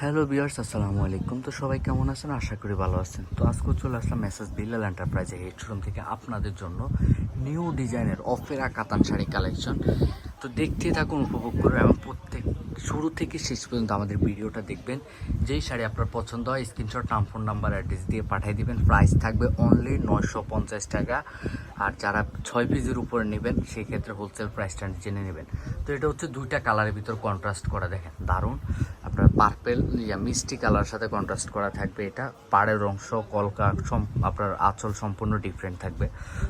Hello বিয়ার্স আসসালামু আলাইকুম। তো সবাই কেমন আছেন? আশা করি ভালো আছেন। তো আজকে চলে আসলাম মেসেজ বিল্লাল এন্টারপ্রাইজের হেড শোরুম থেকে আপনাদের জন্য নিউ ডিজাইনের অফেরা কাতান শাড়ি কালেকশন তো দেখতে থাকুন, উপভোগ করুন এবং প্রত্যেক শুরু থেকে শেষ পর্যন্ত আমাদের ভিডিওটা দেখবেন। যেই শাড়ি আপনার পছন্দ হয় স্ক্রিনশট নাম ফোন নাম্বার অ্যাড্রেস দিয়ে পাঠিয়ে দিবেন। প্রাইস থাকবে অনলি নয়শো পঞ্চাশ টাকা। আর যারা ছয় পিসের উপরে নেবেন সেই ক্ষেত্রে হোলসেল প্রাইসটা জেনে নেবেন। তো এটা হচ্ছে দুইটা কালারের ভিতর কন্ট্রাস্ট করা, দেখেন, দারুণ। আপনার পার্পেল ইয়া, মিষ্টি কালার সাথে কন্ট্রাস্ট করা থাকবে এটা। পাড়ের অংশ, কলকা আপনার আঁচল সম্পূর্ণ ডিফারেন্ট থাকবে।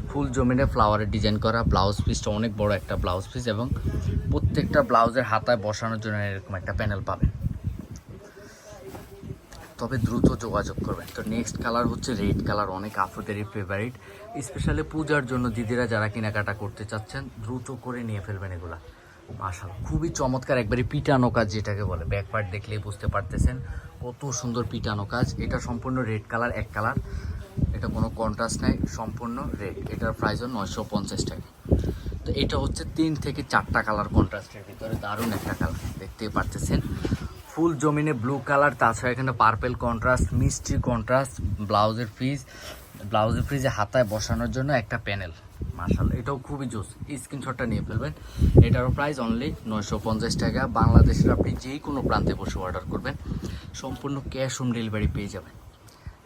ফুল জমিনে ফ্লাওয়ারের ডিজাইন করা ব্লাউজ পিসটা অনেক বড় একটা ব্লাউজ পিস এবং প্রত্যেকটা ব্লাউজের হাতায় বসানোর জন্য এরকম একটা প্যানেল পাবেন। তবে দ্রুত যোগাযোগ করবেন। তো নেক্সট কালার হচ্ছে রেড কালার অনেক আপুদেরই ফেভারিট স্পেশালি পূজার জন্য দিদিরা যারা কেনাকাটা করতে চাচ্ছেন, দ্রুত করে নিয়ে ফেলবেন এগুলা। মাশাল খুবই চমৎকার একবারে পিটানো কাজ যেটাকে বলে। ব্যাক পার্ট দেখলেই বুঝতে পারতেছেন কত সুন্দর পিটানো কাজ। এটা সম্পূর্ণ রেড কালার এক কালার এটা কোনো কন্ট্রাস্ট নাই, সম্পূর্ণ রেড এটার প্রাইস হল নয়শো পঞ্চাশ টাকা। তো এটা হচ্ছে তিন থেকে চারটা কালার কন্ট্রাস্টের ভিতরে। দারুণ একটা কালার দেখতেই পারতেছেন। ফুল জমিনে ব্লু কালার, তাছাড়া এখানে পার্পেল কন্ট্রাস্ট, মিষ্টি কন্ট্রাস্ট, ব্লাউজের ফ্রিজ ব্লাউজের ফ্রিজে হাতায় বসানোর জন্য একটা প্যানেল। মার্শাল এটাও খুবই জোস। স্ক্রিনশটটা নিয়ে ফেলবেন। এটারও প্রাইস অনলি নয়শো পঞ্চাশ টাকা। বাংলাদেশের আপনি যেই কোনো প্রান্তে বসে অর্ডার করবেন। সম্পূর্ণ ক্যাশ হোম ডেলিভারি পেয়ে যাবেন।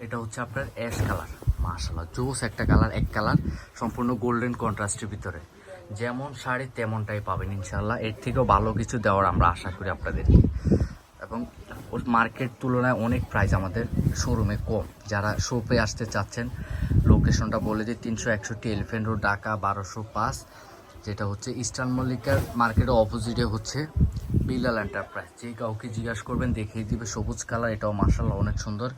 এটা হচ্ছে আপনার অ্যাশ কালার। মাশাল্লাহ জোস একটা কালার, এক কালার, সম্পূর্ণ গোল্ডেন কন্ট্রাস্টের ভিতরে। যেমন শাড়ি, তেমনটাই পাবেন ইনশাল্লাহ এর থেকেও ভালো কিছু দেওয়ার আমরা আশা করি আপনাদেরকে। এবং ওর মার্কেট তুলনায় অনেক প্রাইস আমাদের শোরুমে কম। যারা শোপে আসতে চাচ্ছেন লোকেশনটা বলে দিই তিনশো একষট্টি এলিফেন্ট রোড ঢাকা বারোশো পাঁচ, যেটা হচ্ছে ইস্টার্ন মল্লিকার মার্কেটের অপোজিটে হচ্ছে বিলাল এন্টারপ্রাইজ যে কাউকে জিজ্ঞাসা করবেন, দেখিয়ে দিবে সবুজ কালার এটাও মার্শাল অনেক সুন্দর।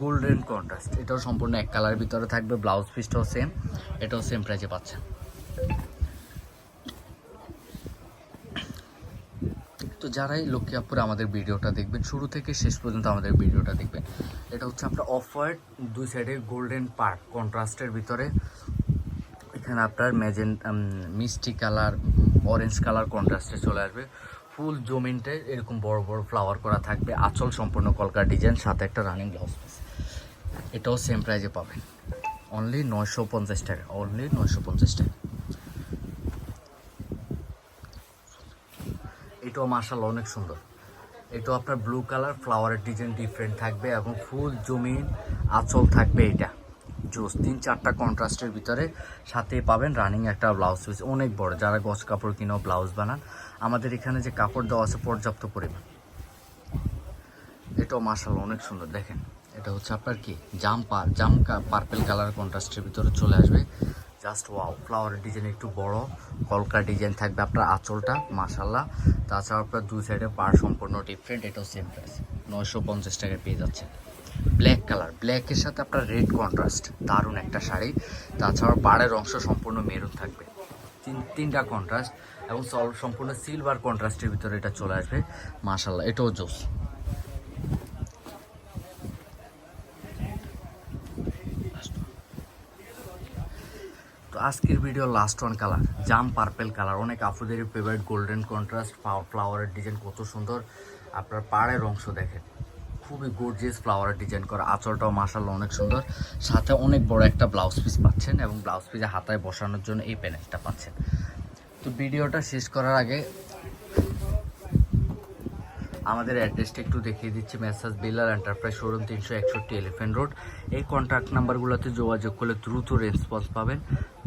গোল্ডেন কন্ট্রাস্ট এটাও সম্পূর্ণ এক কালারের ভিতরে থাকবে ব্লাউজ পিসটাও সেম এটাও সেম প্রাইজে পাচ্ছেন। তো যারাই লক্ষ্মীপুরে আমাদের ভিডিওটা দেখবেন, শুরু থেকে শেষ পর্যন্ত আমাদের ভিডিওটা দেখবেন। এটা হচ্ছে আপনার অফ হোয়াইট দুই সাইডে গোল্ডেন পার্ক কন্ট্রাস্টের ভিতরে। এখানে আপনার ম্যাজেন মিষ্টি কালার অরেঞ্জ কালার কন্ট্রাস্টে চলে আসবে। ফুল জমিনটে এরকম বড় বড় ফ্লাওয়ার করা থাকবে। আঁচল সম্পূর্ণ কলকার ডিজাইন সাথে একটা রানিং ব্লাউজ পিস এটাও সেম প্রাইজে পাবেন। অনলি নয়শো পঞ্চাশ টাকা অনলি নয়শো পঞ্চাশ টাকা। এটাও মার্শাল অনেক সুন্দর। এটাও আপনার ব্লু কালার ফ্লাওয়ারের ডিজাইন ডিফারেন্ট থাকবে এবং ফুল জমিন আঁচল থাকবে এটা। জোস তিন চারটা কন্ট্রাস্টের ভিতরে সাথে পাবেন রানিং একটা ব্লাউজ পিস অনেক বড়। যারা গছ কাপড় কিনেও ব্লাউজ বানান, আমাদের এখানে যে কাপড় দেওয়া আছে পর্যাপ্ত পরিমাণ। এটাও মার্শাল অনেক সুন্দর, দেখেন। এটা হচ্ছে আপনার কি? জাম পা জাম পার্পেল কালার কন্ট্রাস্টের ভিতরে চলে আসবে। Just wow. ফ্লাওয়ারের ডিজাইন একটু বড়, কলকা ডিজাইন থাকবে আপনার আঁচলটা মাশাল্লাহ তাছাড়া আপনার দুই সাইডে পার সম্পূর্ণ ডিফারেন্ট এটাও সেম প্রাইস নয়শো পঞ্চাশ টাকায় পেয়ে যাচ্ছে ব্ল্যাক কালার ব্ল্যাকের সাথে আপনার রেড কন্ট্রাস্ট দারুণ একটা শাড়ি। তাছাড়া পাড়ের অংশ সম্পূর্ণ মেরুন থাকবে। তিন, তিনটা কন্ট্রাস্ট এবং সম্পূর্ণ সিলভার কন্ট্রাস্টের ভিতরে এটা চলে আসবে। মাশাল্লাহ এটাও জোস। আজকের ভিডিও লাস্ট ওয়ান কালার জাম পার্পেল কালার অনেক আপুদের ফেভারিট গোল্ডেন কন্ট্রাস্ট ফ্লাওয়ারের ডিজাইন কত সুন্দর। আপনার পাড়ের অংশ দেখেন। খুবই গর্জিয়াস ফ্লাওয়ারের ডিজাইন করা। আঁচলটাও মাসাল্লাহ অনেক সুন্দর। সাথে অনেক বড় একটা ব্লাউজ পিস পাচ্ছেন এবং ব্লাউজ পিসে হাতায় বসানোর জন্য এই প্যানেলটা পাচ্ছেন। তো ভিডিওটা শেষ করার আগে আমাদের অ্যাড্রেসটা একটু দেখিয়ে দিচ্ছি। মেসাজ বিলাল এন্টারপ্রাইজ শোরুম তিনশো একষট্টি এলিফেন্ট রোড এই কন্ট্যাক্ট নাম্বারগুলোতে যোগাযোগ করলে দ্রুত রেসপন্স পাবেন।